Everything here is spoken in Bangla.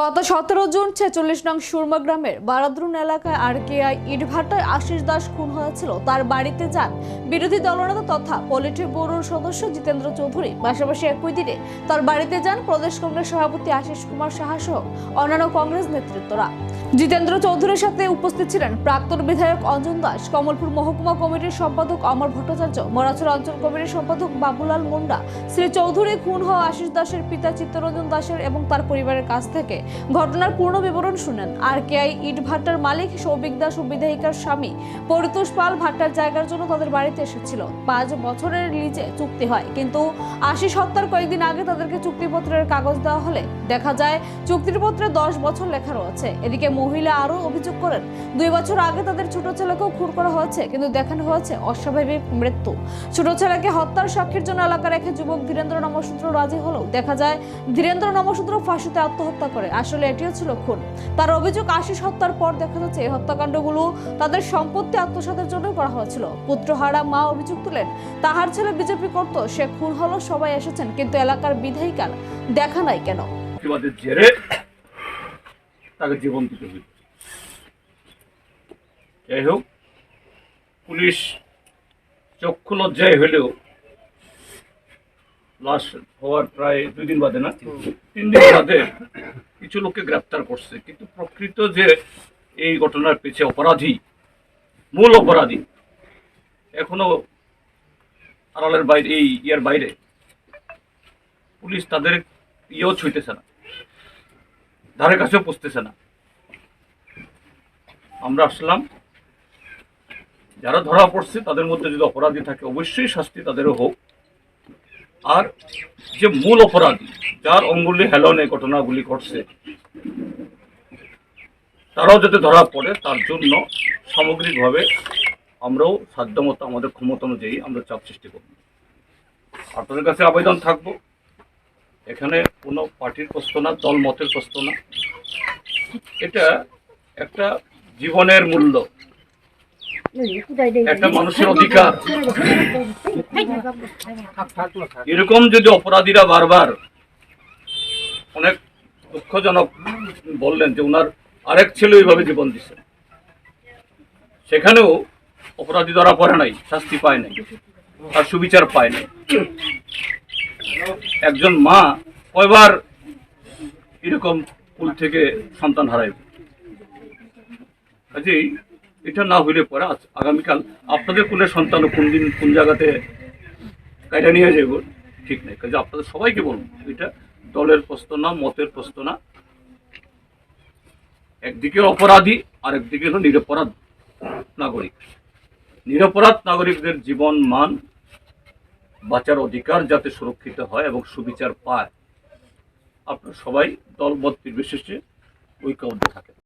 গত সতেরো জুন ছেচল্লিশ নং সুরমা গ্রামের বারাদ্রুন এলাকায় আর কে আই ইটভাটায় আশিস দাস খুন হয়েছিল। তার বাড়িতে যান বিরোধী দলনেতা তথা পলিটি ব্যুরোর সদস্য জিতেন্দ্র চৌধুরী। পাশাপাশি একই দিনে তার বাড়িতে যান প্রদেশ কংগ্রেস সভাপতি আশিস কুমার সাহা সহ অন্যান্য কংগ্রেস নেতৃত্বরা। জিতেন্দ্র চৌধুরীর সাথে উপস্থিত ছিলেন প্রাক্তন বিধায়ক অঞ্জন দাস, কমলপুর মহকুমা কমিটির সম্পাদক অমর ভট্টাচার্য মরাচুর অঞ্চল কমিটির সম্পাদক বাবুলাল মুন্ডা। শ্রী চৌধুরী খুন হওয়া আশিস দাসের পিতা চিত্তরঞ্জন দাসের এবং তার পরিবারের কাছ থেকে ঘটনার পূর্ণ বিবরণ শুনেন আর কে আই ইট ভাট্টার মালিক সৌভিক দাস ও বিধায়িকার স্বামী পরিতোষ পাল ভাট্টার জায়গার জন্য তাদের বাড়িতে এসেছিল। পাঁচ বছরের লিজে চুক্তি হয়, কিন্তু আশি হত্যার কয়েকদিন আগে তাদেরকে চুক্তিপত্রের কাগজ দেওয়া হলে দেখা যায় চুক্তির পত্রে দশ বছর লেখা রয়েছে। এদিকে মহিলা আরও অভিযোগ করেন, দুই বছর আগে তাদের ছোট ছেলেকেও খুন করা হয়েছে, কিন্তু দেখানো হয়েছে অস্বাভাবিক মৃত্যু। ছোট ছেলেকে হত্যার সাক্ষীর জন্য এলাকা রেখে যুবক ধীরেন্দ্র নমসূত্র রাজি হলেও দেখা যায় ধীরেন্দ্র নমসূত্র ফাঁসিতে আত্মহত্যা করে। আসলে এটিও ছিল খুন। তার অভিযোগ, আশিস হত্যার পর দেখা যাচ্ছে এই হত্যাকাণ্ডগুলো তাদের সম্পত্তি আত্মসাতের জন্য করা হয়েছিল। পুত্রহারা মা অভিযোগ তুলেন, তাহার ছেলে বিজেপি করত, সে খুন হলো, সবাই এসেছেন, কিন্তু এলাকার বিধায়িকার দেখা নাই কেন? তাকে জীবন দিতে যাই হোক, পুলিশ চক্ষু লজ্জায় হলেও লাশ হওয়ার প্রায় দুই দিন বাদে না, তিন দিন বাদে কিছু লোককে গ্রেপ্তার করছে, কিন্তু প্রকৃত যে এই ঘটনার পেছে অপরাধী, মূল অপরাধী, এখনও আড়ালের বাইরে, এই ইয়ার বাইরে, পুলিশ তাদের ইয়েও ছুঁইতেছে না, ধারে কাছেও পুষতেছে না। আমরা আসলাম, যারা ধরা পড়ছে তাদের মধ্যে যদি অপরাধী থাকে, অবশ্যই শাস্তি তাদেরও হোক। আর যে মূল অপরাধী, যার অঙ্গুলি হেলনে ঘটনাগুলি ঘটছে, তারাও যাতে ধরা পড়ে, তার জন্য সামগ্রিকভাবে আমরাও সাধ্যমতো আমাদের ক্ষমতা অনুযায়ী আমরা চাপ সৃষ্টি করব। আপনাদের কাছে আবেদন থাকব, এখানে কোনো পার্টির প্রশ্ন না দল মতের প্রশ্ন না। এটা একটা জীবনের মূল্য। একটা মানুষের অধিকার। এরকম যদি অপরাধীরা বারবার অনেক দুঃখজনক বললেন যে ওনার আরেক ছেলে ওইভাবে জীবন দিছে। সেখানেও অপরাধী ধরা পড়ে নাই শাস্তি পায় নাই আর সুবিচার পায় নাই। একজন মা কয়বার এরকম কুল থেকে সন্তান হারাইব? কাজেই এটা না হইলে পরে আগামীকাল আপনাদের কুলের সন্তান কোন দিন, কোন জায়গাতে কাইটা নিয়ে যাব ঠিক নাই। কাজে আপনাদের সবাইকে বলুন এটা দলের প্রশ্ন না, মতের প্রশ্ন না। একদিকে অপরাধী আর একদিকে হলো নিরপরাধ নাগরিক। নিরপরাধ নাগরিকদের জীবন মান বাঁচার অধিকার যাতে সুরক্ষিত হয় এবং সুবিচার পায়। আপনারা সবাই দলমত নির্বিশেষে ঐক্যবদ্ধ থাকেন।